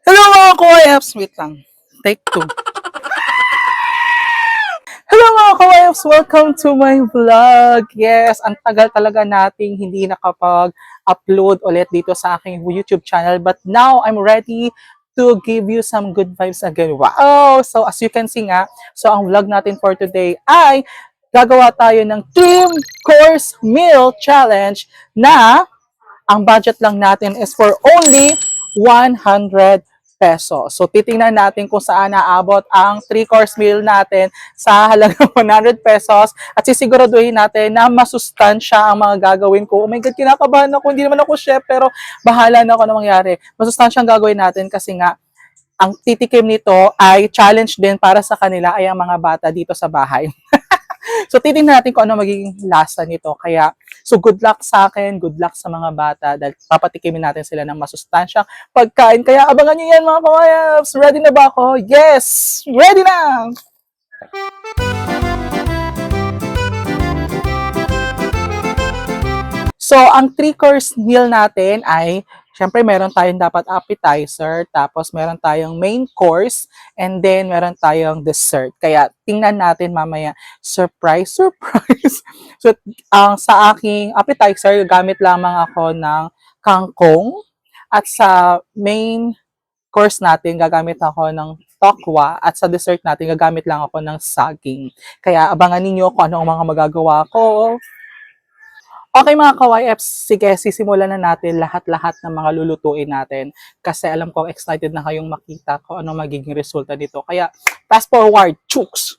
Hello mga ka-YFs! Wait lang. Take two. Hello mga ka-YFs! Welcome to my vlog! Yes, ang tagal talaga nating hindi nakapag-upload ulit dito sa aking YouTube channel. But now, I'm ready to give you some good vibes again. Wow! So, as you can see nga, so ang vlog natin for today ay gagawa tayo ng Team Course Meal Challenge na ang budget lang natin is for only 100 pesos. So, titingnan natin kung saan naabot ang 3-course meal natin sa halagang 100 pesos at sisiguraduhin natin na masustansya ang mga gagawin ko. Oh my God, kinakabahan ako. Hindi naman ako chef, pero bahala na ako na mangyari. Masustansya ang gagawin natin kasi nga, ang titikim nito ay challenge din para sa kanila ay ang mga bata dito sa bahay. so, titingnan natin kung ano magiging lasa nito. Kaya, so good luck sa akin, good luck sa mga bata dahil papatikimin natin sila ng masustansyang pagkain. Kaya abangan nyo yan mga kamayabs. Ready na ba ako? Yes! Ready na! So, ang three-course meal natin ay, syempre meron tayong dapat appetizer, tapos meron tayong main course, and then meron tayong dessert. Kaya, tingnan natin mamaya. Surprise, surprise! so, ang sa aking appetizer, gamit lamang ako ng kangkong, at sa main course natin, gagamit ako ng tokwa, at sa dessert natin, gagamit lang ako ng saging. Kaya, abangan ninyo kung ano ang mga magagawa ko. Okay mga ka-YFs, sige, sisimulan na natin lahat-lahat ng mga lulutuin natin kasi alam ko excited na kayong makita kung ano magiging resulta nito. Kaya, fast forward, chooks!